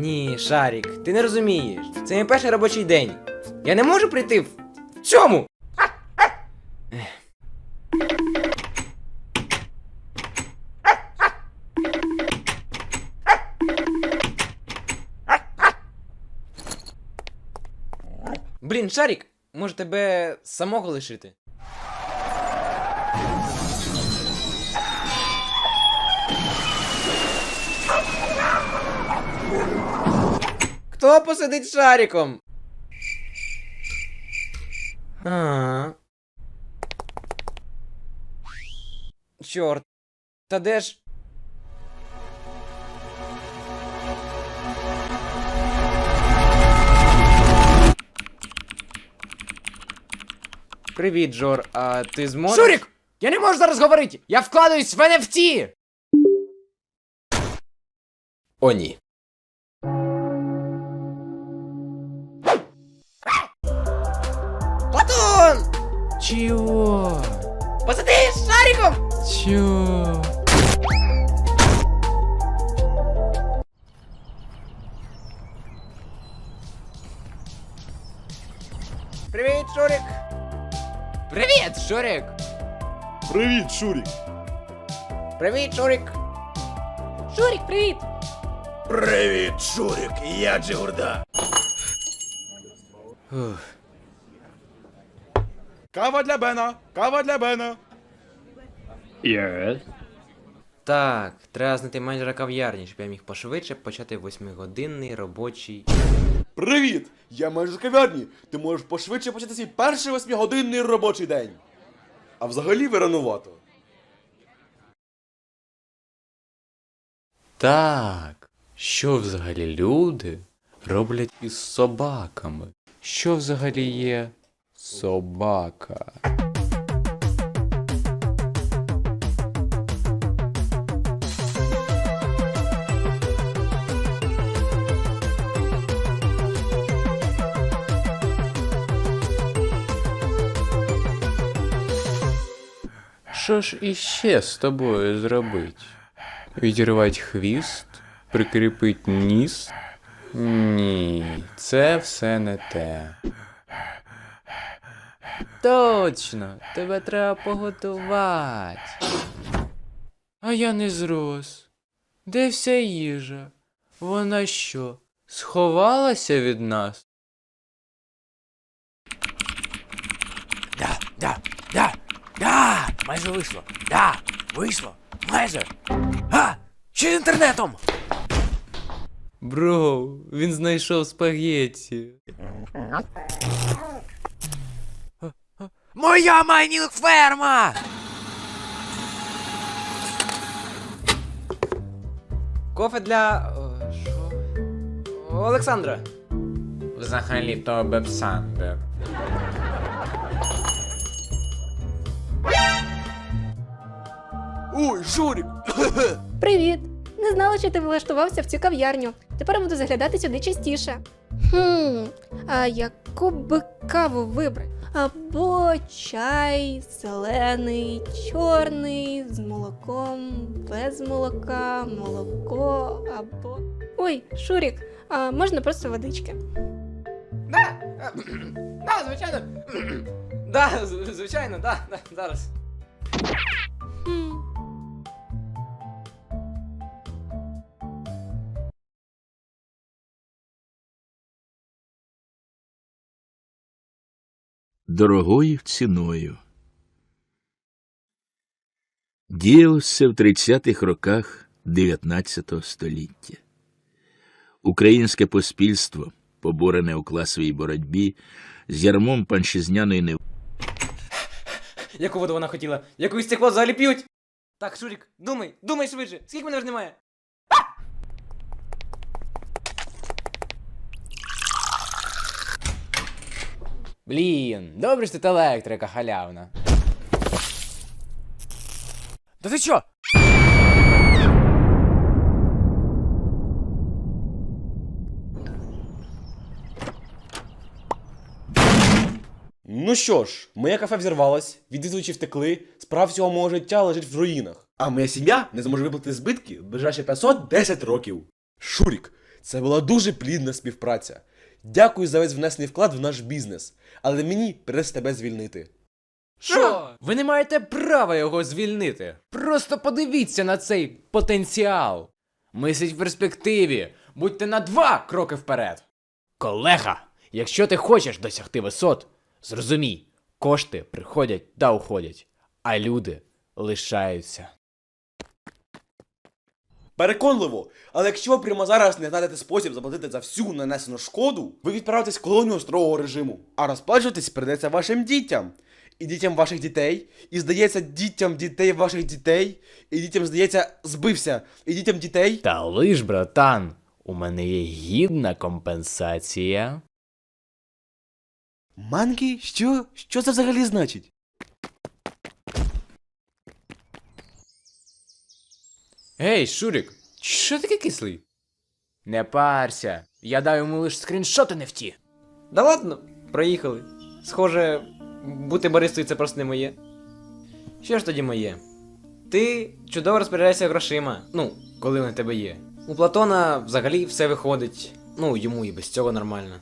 Ні, Шарік, ти не розумієш. Це мій перший робочий день. Я не можу прийти в цьому. Блін, Шарік, може тебе самого лишити? Хто посидить з шариком? А. Чорт. Та де ж. Привіт, Джор. А ти зможеш? Шурік! Я не можу зараз говорити! Я вкладаюсь в NFT! О, ні. Чого? Посади з шариком! Чого? Привіт, Шурик! Привіт, Шурік! Привіт, Шурік! Привіт, Шурик! Шурік, привіт! Привіт, Шурік! Я Джигурда! Кава для Бена! Кава для Бена! Так, треба знайти менеджера кав'ярні, щоб я міг пошвидше почати восьмигодинний робочий. Привіт! Я з кав'ярні. Ти можеш пошвидше почати свій перший восьмигодинний робочий день. А взагалі ви ранувато. Так, що взагалі люди роблять із собаками? Що взагалі є собака? Що ж іще з тобою зробить? Відірвать хвіст? Прикріпить ніс? Ні, це все не те. Точно, тебе треба поготувати. А я не зрос. Де вся їжа? Вона що, сховалася від нас? Да, да, да, да! Майже вийшло! Да! Вийшло! Майже! А! Ще з інтернетом! Бро, він знайшов спагетті. Моя майнінг ферма! Кофе для. о, Що? Олександра. Взагалі-то Бепсандер. Ой, Шурік! Привіт! Не знала, що ти влаштувався в цю кав'ярню. Тепер буду заглядати сюди частіше. Хм, а яку би каву вибрати? Або чай, зелений, чорний, з молоком, без молока, молоко, або. Ой, Шурік, а можна просто водички. Да, е, да, звичайно. Да, звичайно, да, да, зараз. Дорогою ціною. Діялося в 30-х роках 19 століття. Українське поспільство, поборене у класовій боротьбі, з ярмом панчизняної не Яку воду вона хотіла? Якусь стекло взагалі п'ють? Так, Шурік, думай, думай швидше. Скільки мене вже немає? Блін, добре ж тут електрика халявна. Да ти чо? Ну що ж, моє кафе взірвалось, відвідувачі втекли, справ всього мого життя лежить в руїнах. А моя сім'я не зможе виплатити збитки в ближайші 510 років. Шурік, Це була дуже плідна співпраця. Дякую за весь внесений вклад в наш бізнес, але мені придеться тебе звільнити. Що? Ви не маєте права його звільнити. Просто подивіться на цей потенціал. Мисліть в перспективі, будьте на два кроки вперед. Колега, якщо ти хочеш досягти висот, зрозумій, кошти приходять та уходять, а люди лишаються. Переконливо, але якщо ви прямо зараз не знайдете спосіб заплатити за всю нанесену шкоду, ви відправитесь в колонію строгого режиму. А розплачуватись придеться вашим дітям. І дітям ваших дітей, і здається, дітям дітей ваших дітей, і дітям, здається, збився, і дітям дітей. Та лиш, братан, у мене є гідна компенсація. Манки? Що? Що це взагалі значить? Гей, Шурік, що таке кислий? Не парся, я дав йому лише скріншоти не вті. Да ладно, проїхали. Схоже, бути баристою це просто не моє. Що ж тоді моє? Ти чудово розпоряджаєшся грошима. Ну, коли вони тебе є. У Платона взагалі все виходить. Ну, йому і без цього нормально.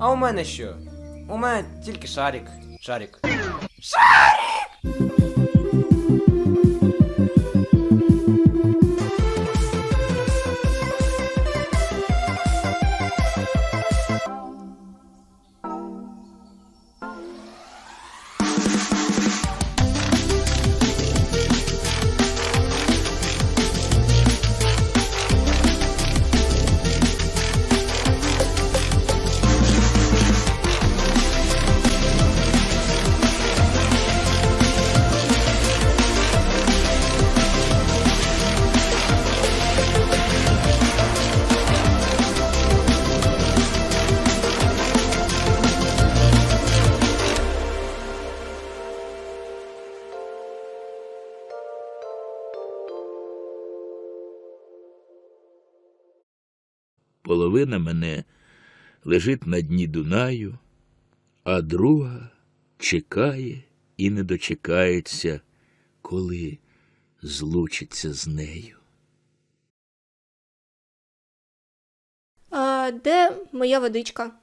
А у мене що? У мене тільки шарик. Шарик. Половина мене лежить на дні Дунаю, а друга чекає і не дочекається, коли злучиться з нею. А де моя водичка?